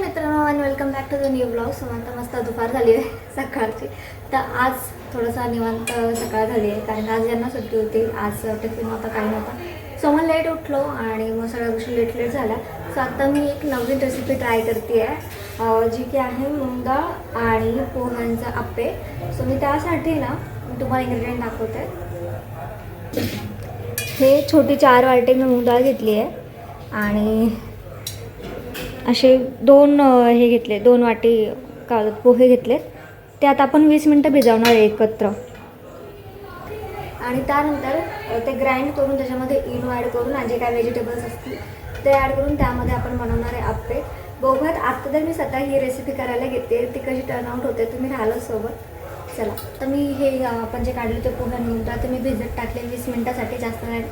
मित्रांनो आणि welcome back to the new blog Sumant मस्त दुपार झाली आहे सकाळची. तर आज थोडंसं निवांत सकाळ झाली आहे कारण आज यांना सुट्टी होती आज टिफिन होता काही नव्हता. सो मग लेट उठलो आणि मग सगळ्या गोष्टी लेट लेट झाल्या. सो आता मी एक नवीन रेसिपी ट्राय करते आहे जी की आहे मूग आणि पोह्यांचा आप्पे सो मी त्यासाठी ना मी तुम्हाला इन्ग्रेडियंट दाखवते. हे छोटी चार वाटे मी मूग घेतली आहे आणि असे दोन हे घेतले दोन वाटी कागद पोहे घेतलेत ते आता आपण वीस मिनटं भिजवणार आहे एकत्र. आणि त्यानंतर ते ग्राइंड करून त्याच्यामध्ये इनो ॲड करून आणि जे काय व्हेजिटेबल्स असतील ते ॲड करून त्यामध्ये आपण बनवणार आहे आप्पे. बघूयात आत्ता तर मी स्वतः ही रेसिपी करायला घेते. ती कशी टर्न आउट होते तुम्ही राहिलं सोबत. चला तर मी हे आपण जे काढले ते पोहे निघतात ते मी भिजत टाकले. वीस मिनटासाठी जास्त वेळ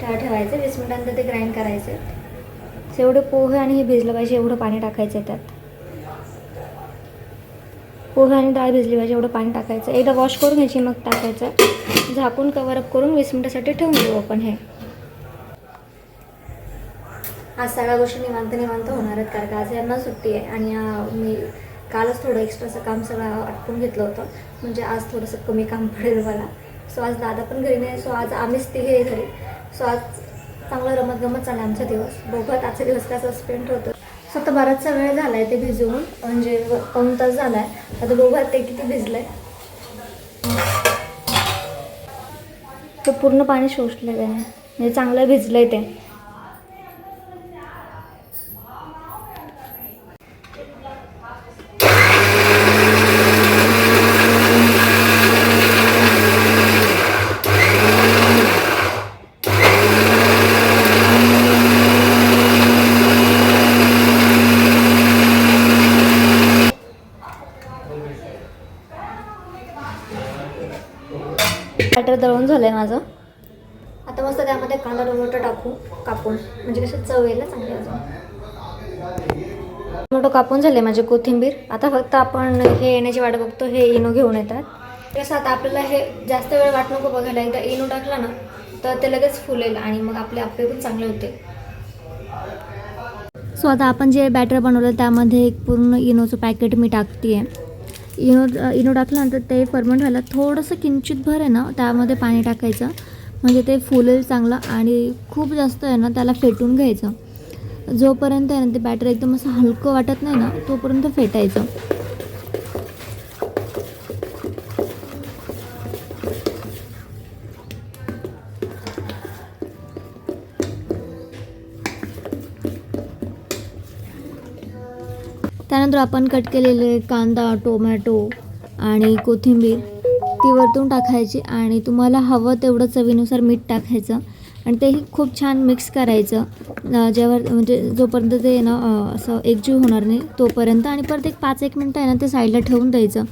ठेवायचे. वीस मिनटानंतर ते ग्राइंड करायचे. सो एवढे पोहे आणि हे भिजलं पाहिजे एवढं पाणी टाकायचं आहे त्यात. पोहे आणि डाळ भिजली पाहिजे एवढं पाणी टाकायचं. एकदा वॉश करून घ्यायची मग टाकायचं. झाकून कवरअप करून वीस मिनटासाठी ठेवून देऊ आपण हे. आज सगळ्या गोष्टी निवांत निवांत होणार आहेत कारण का आज यांना सुट्टी आहे आणि मी कालच थोडं एक्स्ट्राचं काम सगळं आटपून घेतलं होतं. म्हणजे आज थोडंसं कमी काम पडेल मला. सो आज दादा पण घरी नाही सो आज आम्हीच तिघे घरी. सो आज चांगलं रमतगमत चालला आमचा दिवस. बघत आजचा दिवस कसा स्पेंड होतो. सो आता बराचसा वेळ झाला आहे ते भिजवून. म्हणजे पाऊन तास झाला आहे आता बघत ते किती भिजलं आहे ते पूर्ण पाणी शोषलेलं आहे. म्हणजे चांगलं भिजलं आहे ते. बॅटर दळून झालं आहे माझं. आता मस्त त्यामध्ये कांदा टोमॅटो टाकू कापून. म्हणजे कसं चव येईल ना चांगली अजून. टोमॅटो कापून झाले माझे कोथिंबीर. आता फक्त आपण हे येण्याची वाट बघतो हे इनो घेऊन येतात. कसं आता आपल्याला हे जास्त वेळ वाट नको बघायला. एकदा इनो टाकला ना तर ते लगेच फुलेल आणि मग आपले आप्पे पण चांगले होते सो आता आपण जे बॅटर बनवलं त्यामध्ये एक पूर्ण इनोचं पॅकेट मी टाकते आहे इनो इनो टाकल्यानंतर ते फर्मंट व्हायला थोडंसं किंचित भर आहे ना त्यामध्ये पाणी टाकायचं. म्हणजे ते फुलेल चांगलं आणि खूप जास्त आहे ना त्याला फेटून घ्यायचं. जोपर्यंत आहे ना ते बॅटर एकदम असं हलकं वाटत नाही ना तोपर्यंत फेटायचं. त्यानंतर आपण कट केलेले कांदा टोमॅटो आणि कोथिंबीर ती वरतून टाकायची आणि तुम्हाला हवं तेवढं चवीनुसार मीठ टाकायचं आणि तेही खूप छान मिक्स करायचं. अं, जेव्हा म्हणजे जोपर्यंत ते ना असं एकजीव होणार नाही तोपर्यंत आणि परत एक पाच एक मिनटं आहे ना ते साईडला ठेवून द्यायचं.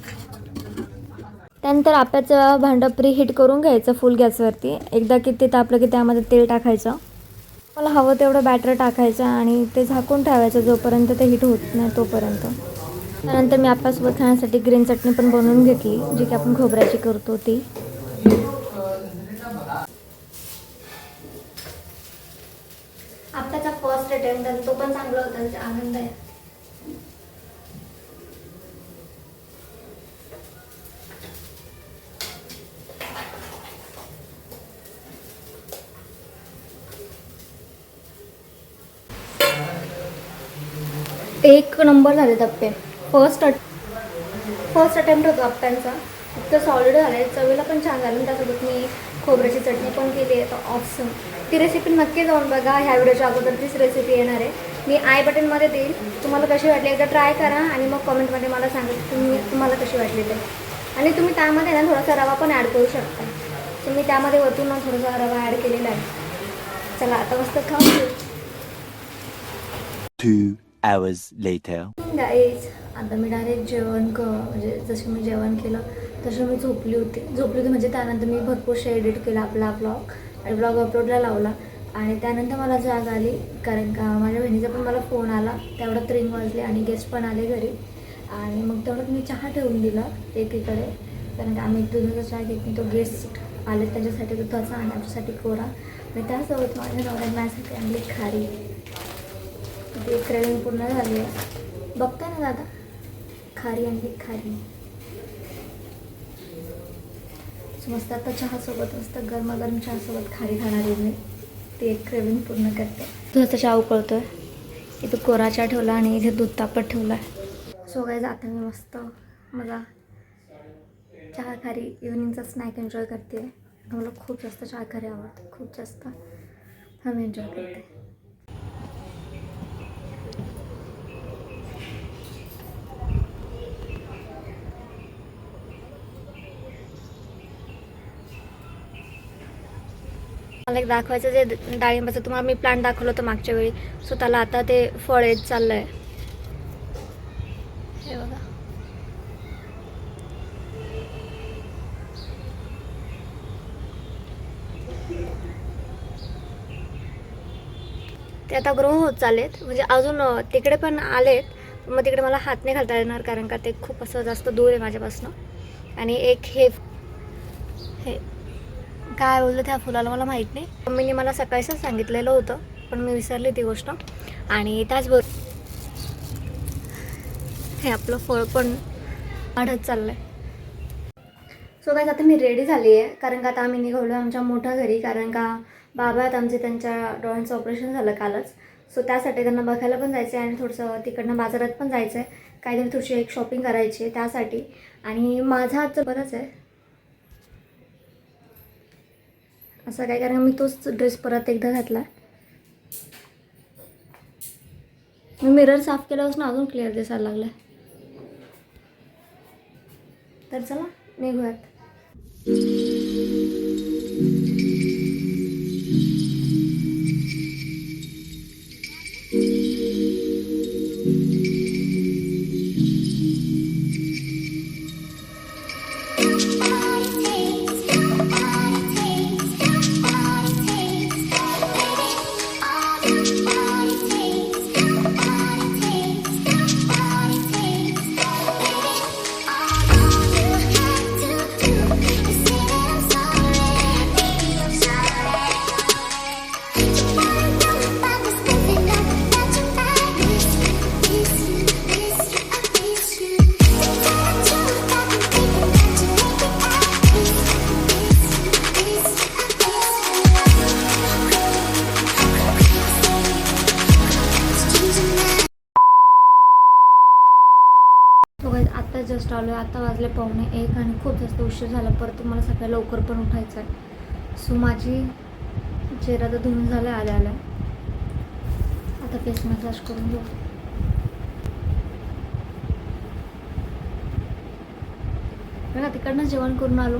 त्यानंतर आप्याचं भांडं प्री हीट करून घ्यायचं फुल गॅसवरती एकदा की ते तापलं की त्यामध्ये तेल टाकायचं. मला हवं तेवढं बॅटर टाकायचं आणि ते झाकून ठेवायचं जोपर्यंत ते हिट होत नाही तोपर्यंत. त्यानंतर मी आपल्यासोबत खाण्यासाठी ग्रीन चटणी पण बनवून घेतली जी की आपण खोबऱ्याची करतो ती. आत्ताचा फर्स्ट अटेम्प्ट तो पण चांगला होता आनंद आहे. एक नंबर झाले टप्पे फर्स्ट अट फर्स्ट अटेम्प्ट होतो अप्प्यांचा इतकं सॉलिड झालं. आहे चवीला पण छान झालं. आणि त्यासोबत मी खोबऱ्याची चटणी पण केली आहे. तर ऑप्शन ती रेसिपी नक्की जाऊन बघा. ह्या व्हिडिओच्या अगोदर तीच रेसिपी येणार आहे. मी आय बटनमध्ये देईल तुम्हाला कशी वाटली एकदा ट्राय करा आणि मग कमेंटमध्ये मला सांगा तुम्ही तुम्हाला कशी वाटली ते. आणि तुम्ही त्यामध्ये ना थोडासा रवा पण ॲड करू शकता. तर मी त्यामध्ये वरतून ना थोडासा रवा ॲड केलेला आहे. चला आता मस्त खाऊ hours later. Guys, आता मी डायरेक्ट जेवण क म्हणजे जसं मी जेवण केलं तसं मी झोपली होती. झोपली होती म्हणजे त्यानंतर मी भरपूरशा एडिट केला आपला ब्लॉग आणि ब्लॉग अपलोडला लावला. आणि त्यानंतर मला जाग आली कारण का माझ्या बहिणीचा पण मला फोन आला. तेवढ्यात रिंग वाजली आणि गेस्ट पण आले घरी. आणि मग तेवढ्यात मी चहा ठेवून दिला एकीकडे. कारण का आम्ही दुधाचा चहा घेत नाही तो गेस्ट आले त्याच्यासाठी दुधाचा आणि आमच्यासाठी कोरा. आणि त्यासोबत माझ्या नवऱ्यात माझ्यासाठी आणली खारी. ती क्रेविंग पूर्ण झाली आहे. बघताय ना दादा? खारी आणली खारी. मस्त आता चहासोबत मस्त गरमागरम चहासोबत खारी खाणार आहे मी. ती एक क्रेविंग पूर्ण करते. दुधाचा चहा उकळतोय. इथं कोरा चहा ठेवला आणि इथे दूध तापत ठेवला आहे सो काय आता मी मस्त मला चहा खारी इव्हनिंगचा स्नॅक एन्जॉय करते. मला खूप जास्त चहा खारी आवडते. खूप जास्त. हा मी एन्जॉय करते. मला एक दाखवायचं जे डाळिंबाचं तुम्हाला मी प्लांट दाखवलं होतं मागच्या वेळी. सो त्याला आता ते फळ येत चाललं आहे हे बघा. ते आता ग्रो होत चालेत म्हणजे अजून तिकडे पण आलेत. मग तिकडे मला हात नाही घालता येणार कारण का ते खूप असं जास्त दूर आहे माझ्यापासून. आणि एक हे हे काय बोललं त्या फुलाला मला माहीत नाही. मम्मीने मला सकाळीच सांगितलेलं होतं पण मी विसरली ती गोष्ट. आणि त्याचबरोबर हे आपलं फळ पण वाढत चाललं आहे सो काय आता मी रेडी झाली आहे कारण का आता आम्ही निघालो आमच्या मोठ्या घरी कारण का बाबा आहेत आमचे त्यांच्या डोळ्यांचं ऑपरेशन झालं कालच. सो त्यासाठी त्यांना बघायला पण जायचं आहे आणि थोडंसं तिकडनं बाजारात पण जायचं आहे काहीतरी थोडीशी एक शॉपिंग करायची आहे त्यासाठी. आणि माझा आजचं बरंच आहे. असं काय कारण मी तोच ड्रेस परत एकदा घातला. मी मिरर साफ केल्यापासून अजून क्लिअर दिसायला लागलं तर चला निघूयात. वाजले पावणे एक आणि खूप जास्त उशीर झाला. परत मला सकाळी लवकर पण उठायचं आहे. सो माझी चेहरा तर धुवून झाला आल्या आल्या. आता फेस मसाज करून घेऊ. बघा तिकडनं जेवण करून आलो.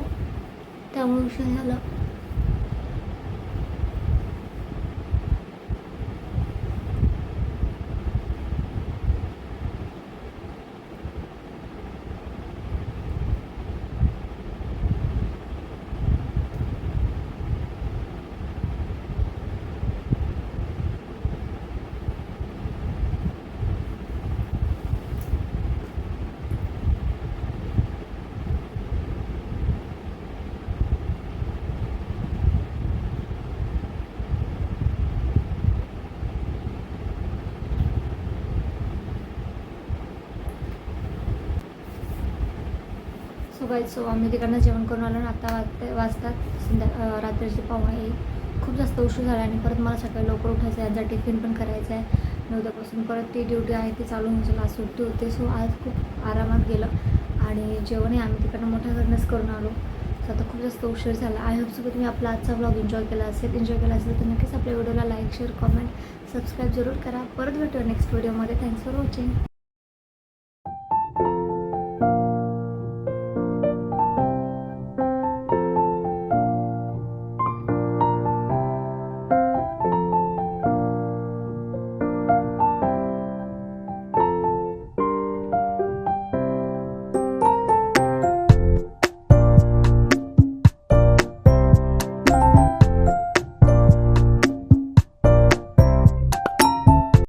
त्यामुळे उशीर झाला. सो सो आम्ही तिकडनं जेवण करून आलो आणि आता वाजता वाजतात संध्या रात्रीचे पाहुणे खूप जास्त उशीर झाला आणि परत मला सकाळी लवकर उठायचं आहे. यांचा टिफिन पण करायचं आहे. आणि उद्यापासून परत ती ड्युटी आहे ती चालू होऊन आज सुट्टी होते सो आज खूप आरामात गेलं. आणि जेवणही आम्ही तिकडनं मोठ्या घरनंच करून आलो. सो आता खूप जास्त उशीर झाला. आय होप सो तुम्ही आपला आजचा ब्लॉग एन्जॉय केला असेल. एन्जॉय केला असेल तर नक्कीच आपल्या व्हिडिओला लाईक शेअर कॉमेंट सबस्क्राईब जरूर करा. परत भेटूया नेक्स्ट व्हिडिओमध्ये थँक्स फॉर वॉचिंग